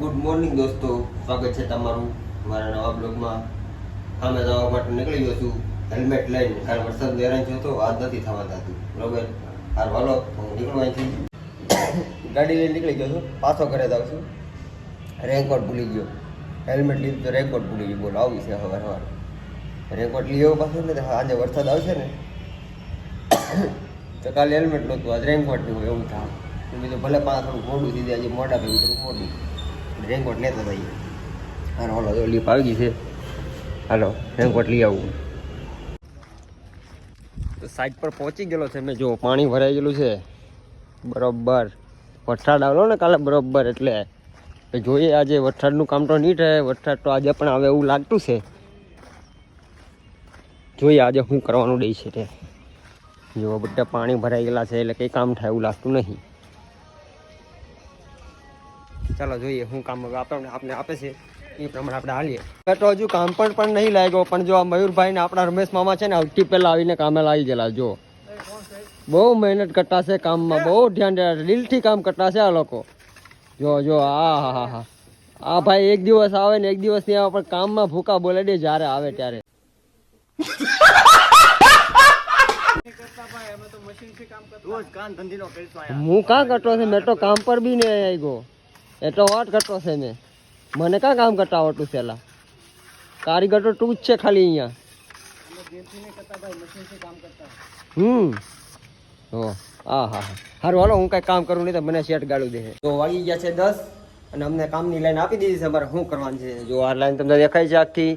Good morning દોસ્તો. સ્વાગત છે તમારું મારા નવા બ્લોગમાં. સામે જવા માટે નીકળી ગયો છું હેલ્મેટ લઈને, કારણ વરસાદ હેરાન થયો હતો આજ નથી થવા થતું બરોબર? હાર વાલો હું નીકળું અહીંથી. ગાડી લઈને નીકળી ગયો છું. પાછો ઘરે જાઉં છું. રેનકોટ ભૂલી ગયો. હેલ્મેટ લીધું તો રેનકોટ ભૂલી ગયો. બોલો, આવી છે હવે સવાર રેનકોટ લઈ પાછું ને આજે વરસાદ આવશે ને. તો કાલે હેલ્મેટ નહોતું, આજ રેનકોટ નહીં એવું થાય. કીધું ભલે પાંચ થોડું મોડું દીધું આજે મોડા ભાઈ થોડું મોડું. રેનકોટ લેતો જઈએ અને ઓલો જો લીપ આવી ગઈ છે. હાલો, રેનકોટ લઈ આવું. તો સાઈડ પર પહોંચી ગયેલો છે મેં જો પાણી ભરાઈ ગયેલું છે. બરોબર. વરસાદ આવેલો ને કાલે બરોબર એટલે. જોઈએ આજે વરસાદનું કામ તો નહીં થાય વરસાદ તો આજે પણ આવે એવું લાગતું છે. જોઈએ આજે શું કરવાનું દે છે તે. જો બધા પાણી ભરાઈ ગયેલા છે એટલે કંઈ કામ થાય એવું લાગતું નહીં. ચાલો જોઈએ શું કામ આપણને આપને આપે છે. એ પ્રમાણે આપણે હાલીએ. તો હજુ કામ પણ પણ નહીં લાગ્યો પણ જો આ મયુરભાઈ ને આપણા રમેશ મામા છે ને આવતી પહેલાં આવીને કામે લાવી ગયેલા જો. બહુ મહેનત કરતા છે કામમાં બહુ ધ્યાન દિલથી કામ કરતા છે આ લોકો. જો જો આ હા હા હા. આ ભાઈ એક દિવસ આવે ને એક દિવસ આવે પણ કામમાં ભૂકા બોલે દે જ્યારે આવે ત્યારે. હું કાં કરતો છે? મેં તો કામ પર બી નહીં આવી એ તો વાત કરતો છે મેં. મને કાં કામ કરતા આવડતું છે એલા કારીગર તો તું જ છે ખાલી અહીંયા. હમ. ઓ હા હા હા. હારું હાલો હું કાંઈ કામ કરું નહીં તો મને શેટ ગાળું દે. તો વાગી ગયા છે દસ અને અમને કામની લાઈન આપી દીધી છે. અમારે શું કરવાનું છે? જો આ લાઈન તમને દેખાય છે આખી.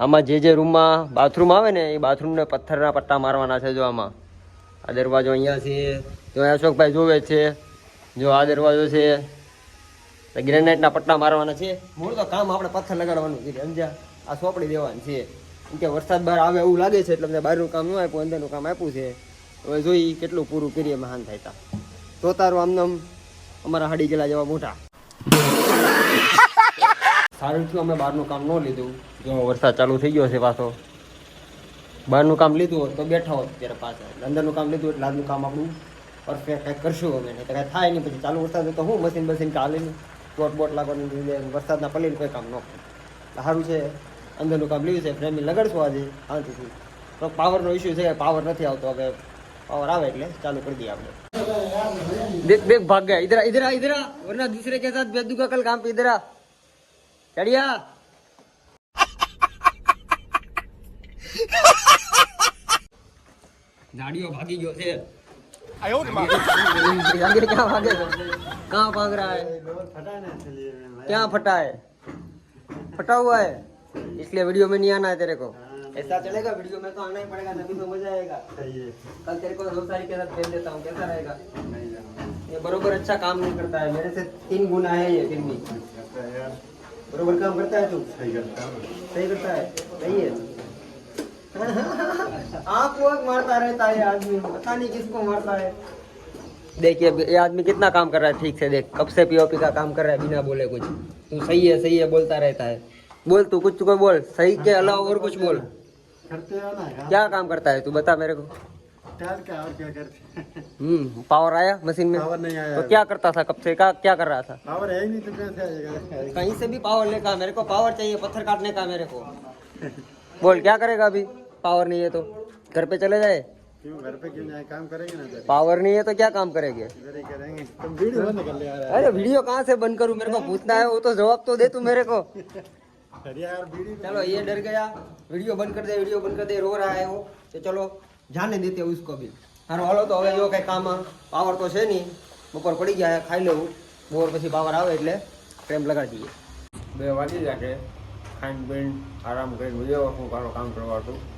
આમાં જે જે રૂમમાં બાથરૂમ આવે ને એ બાથરૂમને પથ્થરના પટ્ટા મારવાના છે જો આમાં. આ દરવાજો અહીંયા છે. જો અશોકભાઈ જોવે છે. જો આ દરવાજો છે. ગ્રેનાઇટના પટ્ટા મારવાના છે. મૂળ તો કામ આપણે પથ્થર લગાડવાનું છે સમજ્યા? આ સોપડી દેવાની છે. કેમ કે વરસાદ બહાર આવે એવું લાગે છે એટલે અમને બહારનું કામ ન આપ્યું, અંદરનું કામ આપ્યું છે. હવે જોઈ કેટલું પૂરું કરીએ મહાન થાય તા. તો તારું આમને આમ અમારા હાડી ગયેલા જેવા મોટા. સારું થયું અમે બહારનું કામ ન લીધું. જો વરસાદ ચાલુ થઈ ગયો છે પાછો. બહારનું કામ લીધું હોત તો બેઠા હોત ત્યારે પાછા. અંદરનું કામ લીધું એટલે આજનું કામ આપણું પરફેક્ટ કંઈક કરશું અમે. નહીં તો કાંઈ થાય નહીં. પછી ચાલુ વરસાદ હોય તો હું મશીન બસીન ચાલે નહીં. બોટ બોટ લાગવાની લીધે વરસાદના પલીને કોઈ કામ ન કરે એટલે સારું છે અંદરનું કામ લીધું છે ફ્રેમી લગાડશું આજે શાંતિથી તો પાવરનો ઇસ્યુ છે કે પાવર નથી આવતો હવે પાવર આવે એટલે ચાલુ કરી દઈએ આપણે देख देख भाग गया इधर आ, इधर आ, इधर आ, वरना दूसरे के साथ बेदू का कल काम पे इधर आ चढ़िया गाड़ियों भागी गयो છે आगे क्या भागे कहाँ भाग रहा है? क्या फटा है? फटा हुआ है? इसलिए वीडियो में नहीं आना है तेरे को। ऐसा चलेगा, वीडियो में तो आना ही पड़ेगा, तभी तो मज़ा आएगा। कल तेरे को रोजगारी के साथ भेज देता हूँ, कैसा रहेगा? ये बरोबर अच्छा काम नहीं करता है, मेरे से तीन गुना है ये फिर भी। बरोबर काम करता है तू? सही करता है। सही करता है? सही है? आप वक्त मारता रहता है आदमी पता नहीं किसको मारता है। देखिए ये आदमी कितना काम कर रहा है ठीक से देख। कब से पीओपी का काम कर रहा है बिना बोले कुछ। तू सही है सही है बोलता रहता है। बोल तू कुछ कोई बोल। सही के अलावा और कुछ बोल। करते हो ना क्या काम करता है तू बता मेरे को। क्या और क्या करते हम्म पावर आया मशीन में? पावर नहीं आया तो क्या करता था कब से? क्या क्या कर रहा था? पावर है ही नहीं तो कैसे आएगा? कहीं से भी पावर लेकर मेरे को पावर चाहिए पत्थर काटने का मेरे को। बोल क्या करेगा अभी? पावर नहीं है तो घर पे चले जाए क्यों घर पे क्यों जाए काम करेंगे ना इधर पावर नहीं है तो क्या काम करेंगे इधर ही करेंगे तुम वीडियो बंद कर ले यार अरे वीडियो कहाँ से बंद करूँ मेरे को पूछना है वो तो जवाब तो दे तू मेरे को अरे यार वीडियो चलो ये डर गया वीडियो बंद कर दे वीडियो बंद कर दे रो रहा है वो तो चलो जाने देते हैं उसको भी હારો હાલો તો હવે જો કંઈ કામ પાવર તો છે નહીં બપોર પડી ગયા છે, ખાઈ લેવું બપોર પછી પાવર આવે એટલે ફ્રેમ લગાડી દઈએ બે વાગી ગયા છે ખાઈને પીને આરામ કરીને વિડીયો શું કારો કામ કરવાનું લો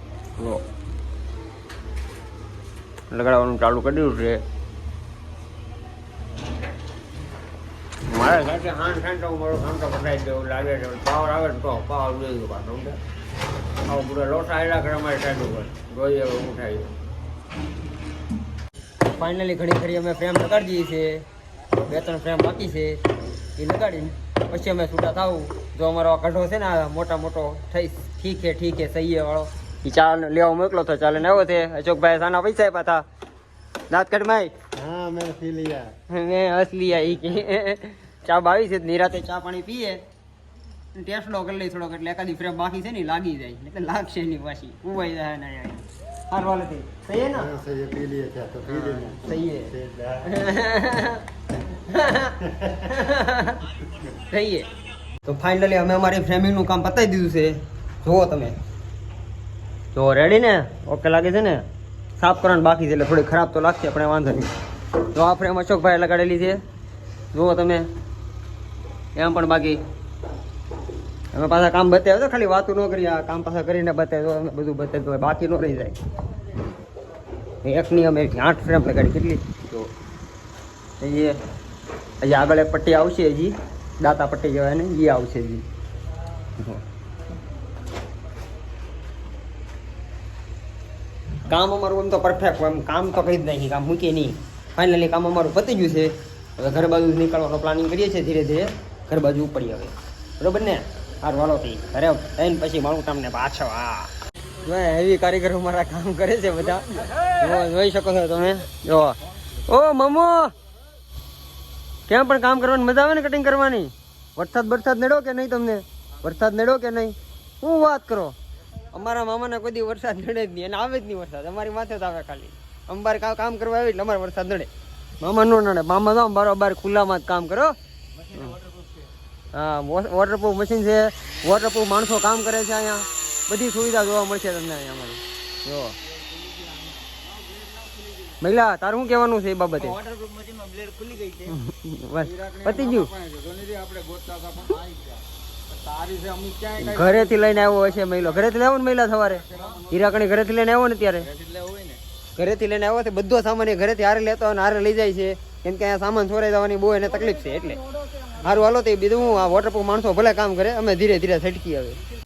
લગાડવાનું ચાલુ કર્યું છે. મારા સાથે હાન સાંટો, મારો સાંટો કામ દેવું, લાગે છે, પાવર આવે તો પાવર લઈ ગયો પાછો આવો પૂરા લોટા આવેલા કરે અમારી સાઈડ ઉપર. જોઈએ હવે થાય ફાઇનલી ઘણી ખરી અમે ફ્રેમ લગાડી દઈએ છીએ બે ત્રણ ફ્રેમ બાકી છે. એ લગાડીને પછી અમે છૂટા થાવું જો અમારો આ ગઢો છે ને મોટા મોટો, થઈ, ઠીક છે ઠીક છે સહી વાળો. એ ચાલ લેવા મોકલો તો ચાલે આવ્યો છે અશોકભાઈ સાના પૈસા આપ્યા હતા દાંત કઢ માઈ हाँ मैंने पी लिया મેં હસ लिया ही कि ચા બાવી છે નિરાતે ચા પાણી પીએ ટેસ્ટડો કરી લઈ થોડોક એટલે એકાદી ફ્રેમ બાકી છે ને ઈ લાગી જાય એટલે લાગશે નહીં પાછી ઉવાઈ જાય ને હાર વાલે તે સહી હે ને हाँ, सही है पी लिए क्या तो पी लेना સહી હે ठीक है સહી હે તો ફાઇનલી અમે અમારી ફ્રેમિંગનું કામ પતાવી દીધું છે જુઓ તમે જો રેડી ને? ઓકે લાગે છે ને? સાફ કરવાનું બાકી છે, એટલે થોડી ખરાબ તો લાગશે પણ વાંધો નહીં. તો આ ફ્રેમ અશોકભાઈ લગાડેલી છે. જુઓ તમે. એમ પણ બાકી. અમે પાછા કામ બતાવ્યો તો ખાલી વાતું ન કરી, આ કામ પાછા કરીને બતાવ્યો બધું બતાવ્યું બાકી ન રહી જાય. એકની અમે આઠ ફ્રેમ લગાડી, કેટલી? જો હજી હજી આગળ એક પટ્ટી આવશે હજી. દાતા પટ્ટી કહેવાય ને એ આવશે હજી. કામ અમારું એમ તો પરફેક્ટ એમ કામ તો કરી જ નાખી કામ મૂકીએ નહીં. ફાઇનલી કામ અમારું પતી ગયું છે. હવે ઘર બાજુ નીકળવાનો પ્લાનિંગ કરીએ છીએ ધીરે ધીરે. ઘર બાજુ ઉપડી હવે. બરોબર ને? હાર વાલો થઈ ઘરે થઈને પછી મળું તમને પાછો. હા. જો એવી કારીગરો મારા કામ કરે છે બધા. જોઈ શકો છો તમે. જો. ઓ, મમો! કેમ પણ કામ કરવાની મજા આવે ને કટિંગ કરવાની? વરસાદ વરસાદ નડ્યો કે નહીં તમને? વરસાદ નડ્યો કે નહીં? હું વાત કરો. અમારા મામાને કોઈ દી વરસાદ નડે જ નહીં અને આવે જ નહીં વરસાદ. અમારી માથે જ આવે ખાલી. અંબાર કામ કામ કરવા આવે એટલે અમારે વરસાદ નડે. મામા નો નડે. મામા તો બરોબર ખુલ્લામાં જ કામ કરો. હા વોટરપ્રૂફ મશીન છે. વોટરપ્રૂફ માણસો કામ કરે છે અહીંયા. બધી સુવિધા જોવા મળશે તમને અહીંયા અમારે. જો. મહિલા તારું શું કહેવાનું છે એ બાબતે? બસ પતી ગયું. ઘરેથી લઈને આવ્યો હશે મહિલો. ઘરેથી લાવો ને મહિલા સવારે? હીરાકણી ઘરેથી લઈને આવ્યો ને ત્યારે? ઘરેથી લઈને આવ્યો તો બધો સામાન એ ઘરેથી હારે લેતો અને હારે લઈ જાય છે. કેમ કે અહીંયા સામાન ચોરાઈ જવાની બહુ એને તકલીફ છે એટલે. સારું હાલો તો બીજું હું આ વોટરપ્રૂફ માણસો ભલે કામ કરે અમે ધીરે ધીરે છટકી હવે.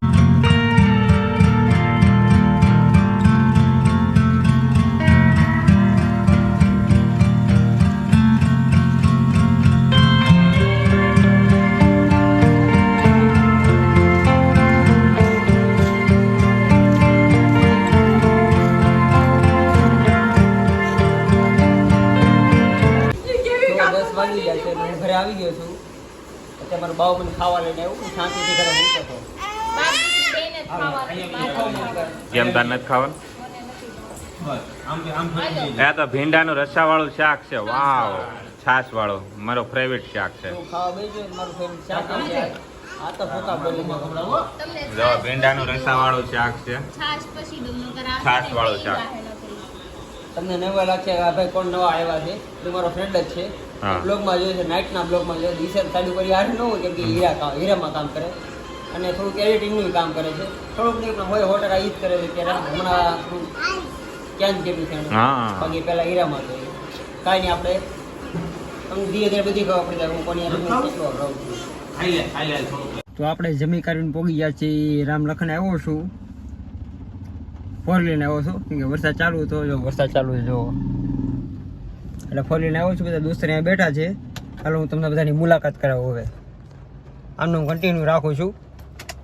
મારું બાવ મને ખાવા લઈને આવ્યું. શાંતિથી ઘરે મૂકતો હતો કેમ તાર નથી ખાવાનું? આ તો ભીંડાનું રસા વાળું શાક છે. વાવ છાશ વાળું મારો ફેવરેટ શાક છે. ભીંડાનું રસા વાળું શાક છે. છાશ વાળું શાક. તમને નવા લાગશે ભાઈ કોણ નવા આવ્યા છે? એ મારો ફ્રેન્ડ જ છે. બ્લોગમાં જોઈએ છે નાઇટના બ્લોગમાં જોઈએ દિશા સાડી કરી હાર ન હોય કેમ કે હીરા કામ હીરામાં કામ કરે. અને થોડુંક એડિટિંગનું કામ કરે છે. થોડુંક નહીં પણ હોય હોટલ ટકા જ કરે છે ત્યારે હમણાં થોડું ક્યાં જ કેટલું છે બાકી પહેલાં હીરામાં જોઈએ. કાંઈ નહીં આપણે તમને ધીરે ધીરે બધી ખબર પડી જાય હું કોની કેટલો રહું છું. તો આપણે જમી કરીને પોગી ગયા છીએ. રામ લખન આવ્યો છું. ફોર લઈને આવ્યો છું. કેમ કે વરસાદ ચાલુ હતો જો વરસાદ ચાલુ છે જો. એટલે ફોલીને આવ્યો છું, બધા દોસ્ત અહીંયા બેઠા છે. હાલો, હું તમને બધાની મુલાકાત કરાવું હવે. આમનું હું કન્ટિન્યુ રાખું છું.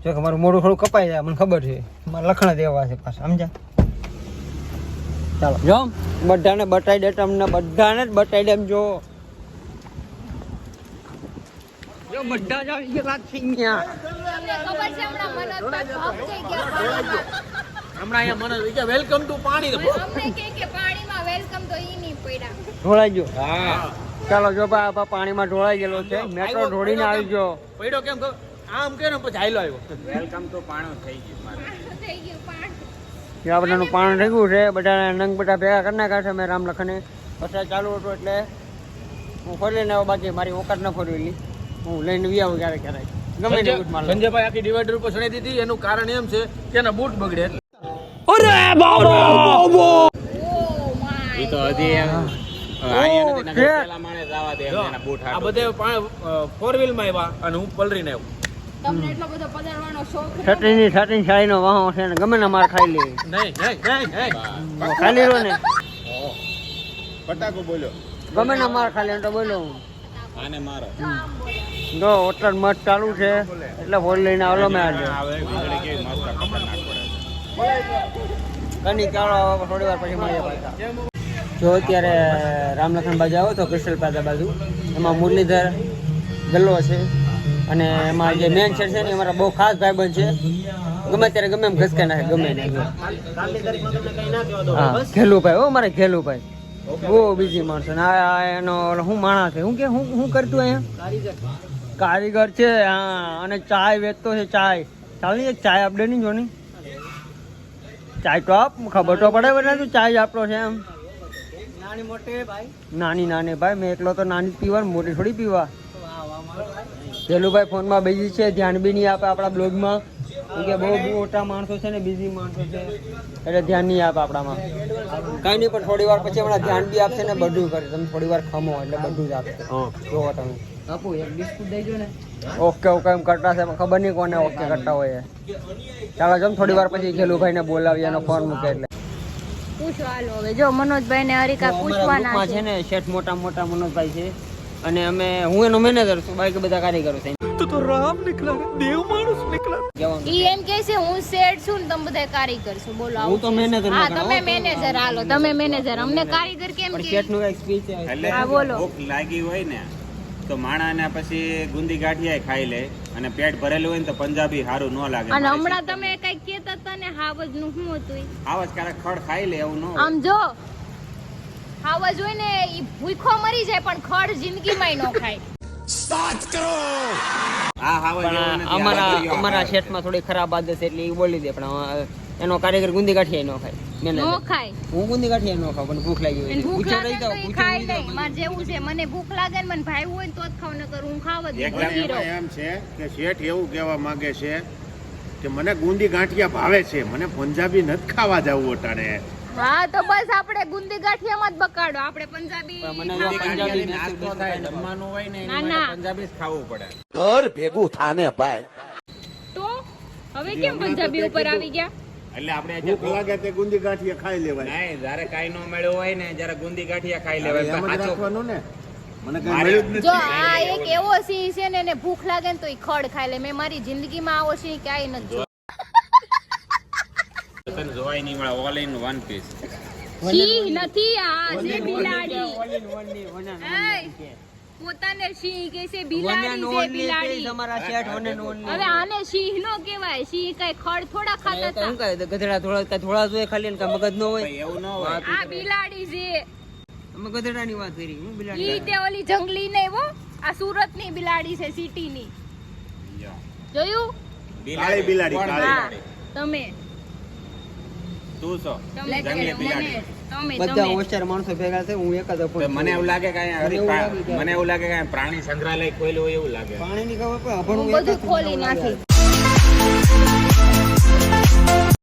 જો કે મારું મોઢું થોડું કપાઈ જાય, મને ખબર છે. મારે લખણ દેવા છે પાછા, સમજ્યા? ચાલો. જો, બધાને બટાઈ દે, તમને બધાને જ બટાઈ દે જો. જો, બધા જ આવી ગયા થઈ ગયા હમણાં અહીંયા મને કે વેલકમ ટુ પાણી અમને કે કે પાણીમાં વેલકમ તો ઈ નહીં પડ્યા. ઢોળાઈ ગયો. ચાલો જો ભાઈ આ પાણીમાં ઢોળાઈ ગયેલો છે. મેટ્રો ઢોળીને આવી ગયો. પડ્યો કેમ? આમ કે ને પછી હાઈલો આવ્યો. વેલકમ તો પાણો થઈ ગયું મારે. થઈ ગયું પાણી. આ બધાનું પાણી થઈ ગયું છે બધા નંગ બધા ભેગા કરી નાખ્યા છે મેં રામ લખને વરસાદ ચાલુ હતું એટલે હું ફરી લઈને આવ્યો બાકી મારી ઓકાત ન ફરવેલી હું લઈને વી આવું ક્યારેક ક્યારેક. ગમે તે બૂટ માર સંજયભાઈ આખી ડિવાઈડર ઉપર ચડાઈ દીધી. એનું કારણ એમ છે કે એના બૂટ બગડે એટલે બાબો બાબો આ બધે ફોર વ્હીલમાં અને હું પલરીને આવ્યો. છત્રીની છત્રી શાહી છે ને ગમે ના માર ખાલી રો ને. ફટાકો બોલ્યો. ગમે ના માર. ખાઈ તો બોલ્યો જો હોટલ મત ચાલુ છે એટલે ફોન લઈને આવેલો મેં આજે. કની ચાલો થોડી વાર પછી મળીએ પાછા. જો અત્યારે રામલખન બાજુ આવ્યો તો ક્રિસ્ટલ પ્લાઝા બાજુ. એમાં મુરલીધર ગલ્લો છે અને એમાં જે મેન શેડ છે ને અમારા બહુ ખાસ ભાઈબંધ છે. ગમે ત્યારે ગમે એમ ઘસકે નાખે, ગમે હા હા, ઘેલુભાઈ, હો મારે ઘેલુભાઈ. બહુ બીજી માણસો ને. આ એનો હું માણસ છે? શું કે, હું શું કરતું અહીંયા? કારીગર છે, હા. અને ચાય વેચતો છે, ચાય. ચાલી ચાય આપણે નહીં જોની? ચાય તો આપ ખબર તો પડે બધા તું ચાય આપણો છે એમ. નાની મોટી ભાઈ. નાની નાની ભાઈ મેં એકલો તો નાની પીવા મોટી થોડી પીવા. પેલું ભાઈ. ફોનમાં બીજી છે ધ્યાન બી નહીં આપે આપણા બ્લોગમાં કેમ કે બહુ બહુ મોટા માણસો છે ને બીજી માણસો છે. એટલે ધ્યાન નહીં આપે આપણામાં. કાંઈ નહીં પણ થોડી વાર પછી હમણાં ધ્યાન બી આપશે ને બધું કરે. તમે થોડી વાર ખમો એટલે બધું જ આપશે. જોવો તમે. આપું એક બિસ્કુટ દેજો ને. ઓકે ઓકે એમ કરતા છે ખબર નહીં કોને ઓકે કરતા હોય ચાલો જમ થોડી વાર પછી ખેલુભાઈને બોલાવી એનો ફોન મૂકે એટલે. પૂછો હાલો હવે. જો મનોજભાઈ ને હરિકા પૂછવાના છે. છે ને શેઠ મોટા મોટા મનોજભાઈ છે. અને અમે હું એનો મેનેજર છું બાકી બધા કારીગરો છે. તો તો રામ નીકળા દેવ માણસ નીકળા. ઈ એમ કે છે હું શેઠ છું ને તમે બધા કારીગર છો. બોલો હું તો મેનેજર હા તમે મેનેજર હાલો તમે મેનેજર અમને કારીગર કેમ કે? શેઠનું એક સ્પીચ છે. હા, બોલો. ભૂખ લાગી હોય ને તો માણાને પછી ગુંદી ગાંઠિયા ખાઈ લે અને પેટ ભરેલું હોય ને તો પંજાબી સારું ન લાગે અને હમણાં તમે કઈ કેતા હતા ને હાવજનું શું હતું હાવજ ક્યારેક ખડ ખાઈ લે એવું ન હોય. આમ જો હાવજ હોય ને ઈ ભૂખો મરી જાય પણ ખડ જિંદગીમાં ન ખાય. આ હાવજ એવો પણ નથી, અમારા અમારા શેઠ શેઠમાં થોડી ખરાબ આદત છે એટલે એ બોલી દે પણ એનો કારીગર ગુંદી ગાંઠિયા ન ખાય. નો ખાય. હું ગુંદી ગાંઠિયા ન ખાવ પણ ભૂખ લાગી હોય ભૂખ રહી ને તો જાઓ, ઈ પૂછો ખાય રહી જાઓ. નહીં મારે જેવું છે મને ભૂખ લાગે ને મને ભાઈ હોય તો જ ખાવ નકર હું ખાવ જ નહીં. ભૂખી એમાં છે કે શેઠ એવું કહેવા માંગે છે કે મને ગુંદી ગાંઠિયા ભાવે છે મને પંજાબી નથી ખાવા જવું અટાણે. હા તો બસ આપણે ગુંદી ગાંઠિયામાં જ બકાડો આપણે પંજાબી મને જો પંજાબી નાસ્તો થાય જમવાનું હોય ને ના, ના. પંજાબી જ ખાવું પડે. ઘર ભેગું થાને ભાઈ. તો હવે કેમ પંજાબી ઉપર આવી ગયા? એટલે આપણે ભૂખ લાગે તે ગુંદી ગાંઠિયા ખાઈ લેવાય. નહીં જયારે કાંઈ નો મળ્યું હોય ને જયારે ગુંદી ગાંઠિયા ખાઈ લેવાય. રાખવાનું ને? મને કઈ મળ્યું જ જો આ એક એવો સિંહ છે ને એને ભૂખ લાગે ને તો ઈ ખડ ખાઈ લે. મેં મારી જિંદગીમાં આવો સિંહ ક્યાંય નથી જોયો. તને જોવાય નહીં મળે ઓલ ઇન વન પીસ સિંહ નથી આ છે બિલાડી એય, પોતાને સિંહ કે છે બિલાડી છે બિલાડી. તમારા શેઠ વને નોન હવે આને સિંહ નો કહેવાય. સિંહ કઈ ખડ થોડા ખાતા હતા. શું હતા કહે ગધેડા થોડા કાંઈ થોડા જોઈએ ખાલી ને મગજ નો હોય. એવું ન હોય. આ બિલાડી છે. અમે ગધેડાની વાત કરી હું ઈ તે ઓલી જંગલી ને એવો આ સુરતની બિલાડી છે સિટી ની જોયું? બિલાડી બિલાડી, કાળી. તમે. તું છો? જંગલી બિલાડી બધા હોશિયાર માણસો ભેગા છે હું એક જ તો મને એવું લાગે કે અહીંયા મને એવું લાગે કે- પ્રાણી સંગ્રહાલય ખોલ્યું હોય એવું લાગે. પાણીની ખબર પણ બધું ખોલી. નાખી.